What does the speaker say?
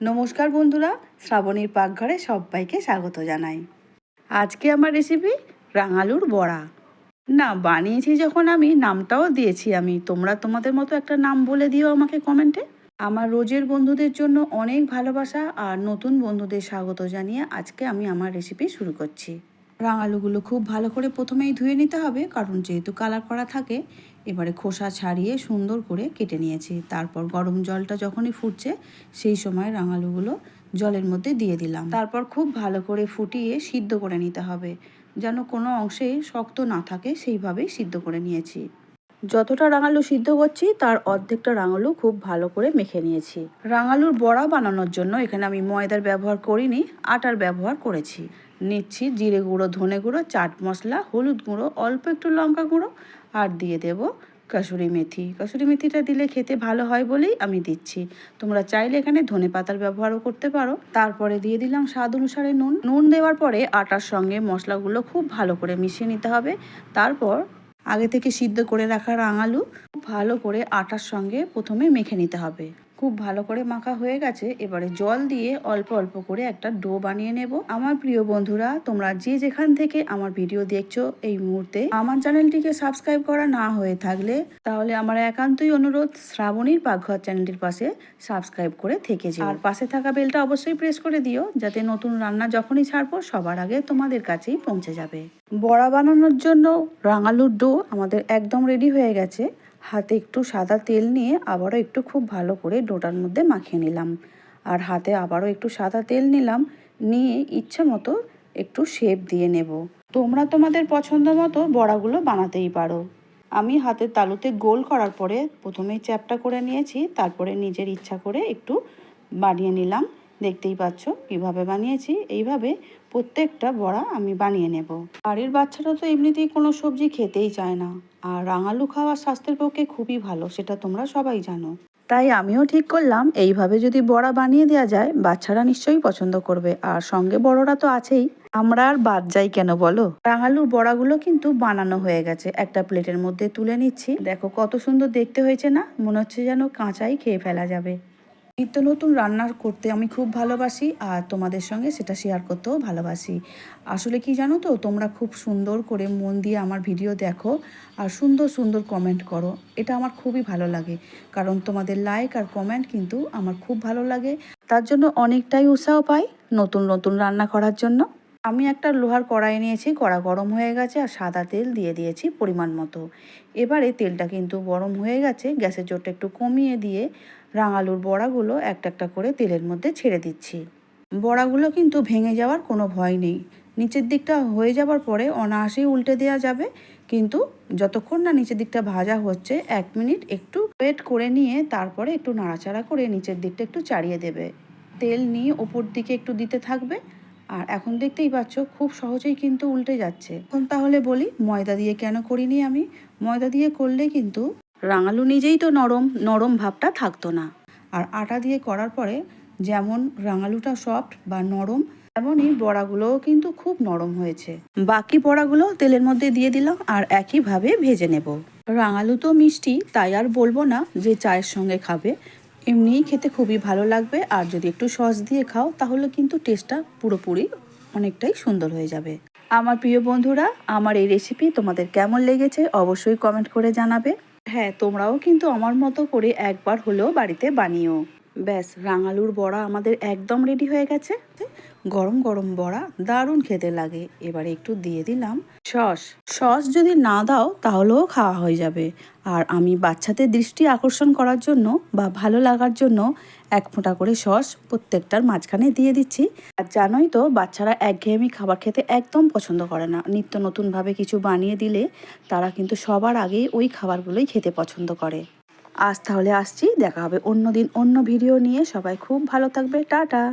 নমস্কার বন্ধুরা, শ্রাবণীর পাকঘরে সবাইকে স্বাগত জানাই। আজকে আমার রেসিপি রাঙালুর বড়া। না, বানিয়েছি যখন আমি, নামটাও দিয়েছি আমি। তোমরা তোমাদের মতো একটা নাম বলে দিও আমাকে কমেন্টে আমার রোজের বন্ধুদের জন্য অনেক ভালোবাসা আর নতুন বন্ধুদের স্বাগত জানিয়ে আজকে আমি আমার রেসিপি শুরু করছি। রাঙালুগুলো খুব ভালো করে প্রথমেই ধুয়ে নিতে হবে, কারণ যেহেতু কালার করা থাকে এবারে খোসা ছাড়িয়ে সুন্দর করে কেটে নিয়েছি। তারপর গরম জলটা যখনই ফুটছে, সেই সময় রাঙালুগুলো জলের মধ্যে দিয়ে দিলাম। তারপর খুব ভালো করে ফুটিয়ে সিদ্ধ করে নিতে হবে। যেন কোনো অংশে শক্ত না থাকে, সেইভাবেই সিদ্ধ করে নিয়েছি। যতটা রাঙালু সিদ্ধ করছি, তার অর্ধেকটা রাঙালু খুব ভালো করে মেখে নিয়েছি। রাঙালুর বড়া বানানোর জন্য এখানে আমি ময়দার ব্যবহার করিনি, আটার ব্যবহার করেছি। নিচ্ছি জিরে গুঁড়ো, ধনে গুঁড়ো, চাট মশলা, হলুদ গুঁড়ো, অল্প একটু লঙ্কা গুঁড়ো আর দিয়ে দেব কাসুরি মেথি। কাসুরি মেথিটা দিলে খেতে ভালো হয় বলেই আমি দিচ্ছি। তোমরা চাইলে এখানে ধনে পাতার ব্যবহারও করতে পারো। তারপরে দিয়ে দিলাম স্বাদ অনুসারে নুন। নুন দেওয়ার পরে আটার সঙ্গে মশলাগুলো খুব ভালো করে মিশিয়ে নিতে হবে। তারপর আগে থেকে সিদ্ধ করে রাখা রাঙালু। ভালো করে আটার সঙ্গে প্রথমে মেখে নিতে হবে। খুব ভালো করে মাখা হয়ে গেছে, এবারে জল দিয়ে অল্প অল্প করে একটা ডো বানিয়ে নেব। আমার প্রিয় বন্ধুরা, তোমরা যে যেখান থেকে আমার ভিডিও দেখছ এই মুহূর্তে, আমার চ্যানেলটিকে সাবস্ক্রাইব করা না হয়ে থাকলে, তাহলে আমার একান্তই অনুরোধ, শ্রাবণীর পাকঘর চ্যানেলটির পাশে সাবস্ক্রাইব করে থেকে যেও। আর পাশে থাকা বেলটা অবশ্যই প্রেস করে দিও, যাতে নতুন রান্না যখনই ছাড়বো, সবার আগে তোমাদের কাছেই পৌঁছে যাবে। বড়া বানানোর জন্য রাঙালুর ডো আমাদের একদম রেডি হয়ে গেছে। হাতে একটু সাদা তেল নিয়ে আবারও একটু খুব ভালো করে ডোটার মধ্যে মাখিয়ে নিলাম। আর হাতে আবারও একটু সাদা তেল নিলাম, নিয়ে ইচ্ছা মতো একটু শেপ দিয়ে নেব। তোমরা তোমাদের পছন্দ মতো বড়াগুলো বানাতেই পারো। আমি হাতের তালুতে গোল করার পরে প্রথমেই চ্যাপটা করে নিয়েছি, তারপরে নিজের ইচ্ছা করে একটু বানিয়ে নিলাম। দেখতেই পাচ্ছ কীভাবে বানিয়েছি। এইভাবে প্রত্যেকটা বড়া আমি বানিয়ে নেব। বাড়ির বাচ্চারা তো এমনিতেই কোনো সবজি খেতেই চায় না। আর রাঙালু খাওয়া স্বাস্থ্যের পক্ষে খুবই ভালো, সেটা তোমরা সবাই জানো। তাই আমিও ঠিক করলাম, এইভাবে যদি বড়া বানিয়ে দেওয়া যায়, বাচ্চারা নিশ্চয়ই পছন্দ করবে। আর সঙ্গে বড়রা তো আছেই। আমরা আর বাদ যাই কেন বলো? রাঙালুর বড়াগুলো কিন্তু বানানো হয়ে গেছে। একটা প্লেটের মধ্যে তুলে নিচ্ছি। দেখো কত সুন্দর দেখতে হয়েছে না? মনে হচ্ছে যেন কাঁচাই খেয়ে ফেলা যাবে। নিত্য নতুন রান্নার করতে আমি খুব ভালোবাসি আর তোমাদের সঙ্গে সেটা শেয়ার করতেও ভালোবাসি। আসলে কি জানো তো, তোমরা খুব সুন্দর করে মন দিয়ে আমার ভিডিও দেখো আর সুন্দর সুন্দর কমেন্ট করো। এটা আমার খুবই ভালো লাগে। কারণ তোমাদের লাইক আর কমেন্ট কিন্তু আমার খুব ভালো লাগে। তার জন্য অনেকটাই উৎসাহ পাই নতুন নতুন রান্না করার জন্য। আমি একটা লোহার কড়াই নিয়েছি, কড়া গরম হয়ে গেছে আর সাদা তেল দিয়ে দিয়েছি পরিমাণ মতো। এবারে তেলটা কিন্তু গরম হয়ে গেছে, গ্যাসের জোরটা একটু কমিয়ে দিয়ে রাঙালুর বড়াগুলো একটা একটা করে তেলের মধ্যে ছেড়ে দিচ্ছি। বড়াগুলো কিন্তু ভেঙে যাওয়ার কোনো ভয় নেই। নিচের দিকটা হয়ে যাওয়ার পরে অনায়াসেই উল্টে দেওয়া যাবে, কিন্তু যতক্ষণ না নিচের দিকটা ভাজা হচ্ছে, এক মিনিট একটু ওয়েট করে নিয়ে তারপরে একটু নাড়াচাড়া করে নিচের দিকটা একটু চাড়িয়ে দেবে। তেল নিয়ে ওপর দিকে একটু দিতে থাকবে আর এখন দেখতেই পাচ্ছ, খুব সহজেই কিন্তু উল্টে যাচ্ছে। এখন তাহলে বলি, ময়দা দিয়ে কেন করিনি আমি? ময়দা দিয়ে করলে কিন্তু রাঙালু নিজেই তো নরম নরম ভাবটা থাকতো না। আর আটা দিয়ে করার পরে যেমন রাঙালুটা সফট বা নরম, তেমনই বড়াগুলোও কিন্তু খুব নরম হয়েছে। বাকি বড়াগুলো তেলের মধ্যে দিয়ে দিলাম আর একইভাবে ভেজে নেব। রাঙালু তো মিষ্টি, তাই আর বলব না যে চায়ের সঙ্গে খাবে। এমনিই খেতে খুবই ভালো লাগবে, আর যদি একটু সস দিয়ে খাও, তাহলে কিন্তু টেস্টটা পুরোপুরি অনেকটাই সুন্দর হয়ে যাবে। আমার প্রিয় বন্ধুরা, আমার এই রেসিপি তোমাদের কেমন লেগেছে অবশ্যই কমেন্ট করে জানাবে। হ্যাঁ তোমরাও কিন্তু আমার মতো করে একবার হলেও বাড়িতে বানিও। ব্যাস, রাঙালুর বড়া আমাদের একদম রেডি হয়ে গেছে। গরম গরম বড়া, দারুণ খেতে লাগে। এবারে একটু দিয়ে দিলাম সস। সস যদি না দাও, তাহলেও খাওয়া হয়ে যাবে। আর আমি বাচ্চাদের দৃষ্টি আকর্ষণ করার জন্য বা ভালো লাগার জন্য এক ফোঁটা করে সস প্রত্যেকটার মাঝখানে দিয়ে দিচ্ছি। আর জানোই তো, বাচ্চারা একঘেয়েমি খাবার খেতে একদম পছন্দ করে না। নিত্য নতুনভাবে কিছু বানিয়ে দিলে তারা কিন্তু সবার আগেই ওই খাবারগুলোই খেতে পছন্দ করে। আজ তাহলে আসছি, দেখা হবে অন্য দিন অন্য ভিডিও নিয়ে। সবাই খুব ভালো থাকবে। টাটা!